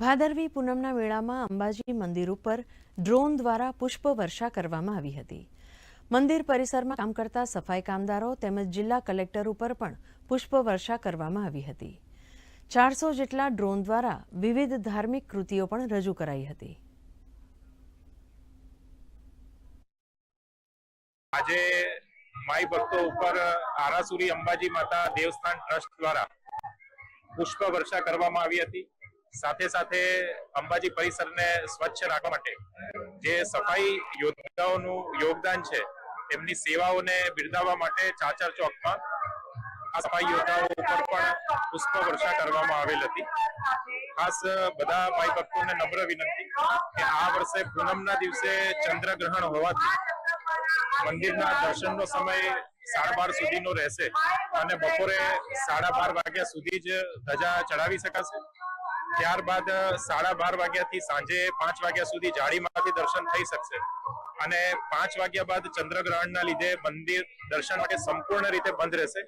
ભાદરવી પૂનમના મેળામાં અંબાજી મંદિર ઉપર ડ્રોન દ્વારા પુષ્પ વર્ષા કરવામાં આવી હતી. મંદિર પરિસરમાં કામ કરતા સફાઈ કામદારો તેમજ જિલ્લા કલેક્ટર ઉપર પણ પુષ્પ વર્ષા કરવામાં આવી હતી. ચારસો જેટલા ડ્રોન દ્વારા વિવિધ ધાર્મિક કૃતિઓ પણ રજૂ કરાઈ હતી. આજે માઈ ભક્તો ઉપર આરાસુરી અંબાજી માતા દેવસ્થાન ટ્રસ્ટ દ્વારા પુષ્પ વર્ષા કરવામાં આવી હતી. સાથે સાથે અંબાજી પરિસરને સ્વચ્છ રાખવા માટે જે સફાઈ યોદ્ધાઓનું યોગદાન છે એમની સેવાઓને બિરદાવવા માટે ચાચર ચોકમાં આ સફાઈ યોદ્ધાઓ ઉપર પણ પુષ્પ વર્ષા કરવામાં આવેલ હતી. ખાસ બધા ભાઈ ભક્તોને નમ્ર વિનંતી કે આ વર્ષે પૂનમના દિવસે ચંદ્રગ્રહણ હોવાથી મંદિરના દર્શનનો સમય સાડા બાર સુધીનો રહેશે અને બપોરે સાડા બાર વાગ્યા સુધી જ ધજા ચડાવી શકાશે. ત્યારબાદ સાડા બાર વાગ્યાથી સાંજે પાંચ વાગ્યા સુધી જાળીમાંથી દર્શન થઈ શકશે. અને પાંચ વાગ્યા બાદ ચંદ્રગ્રહણના લીધે મંદિર દર્શન માટે સંપૂર્ણ રીતે બંધ રહેશે.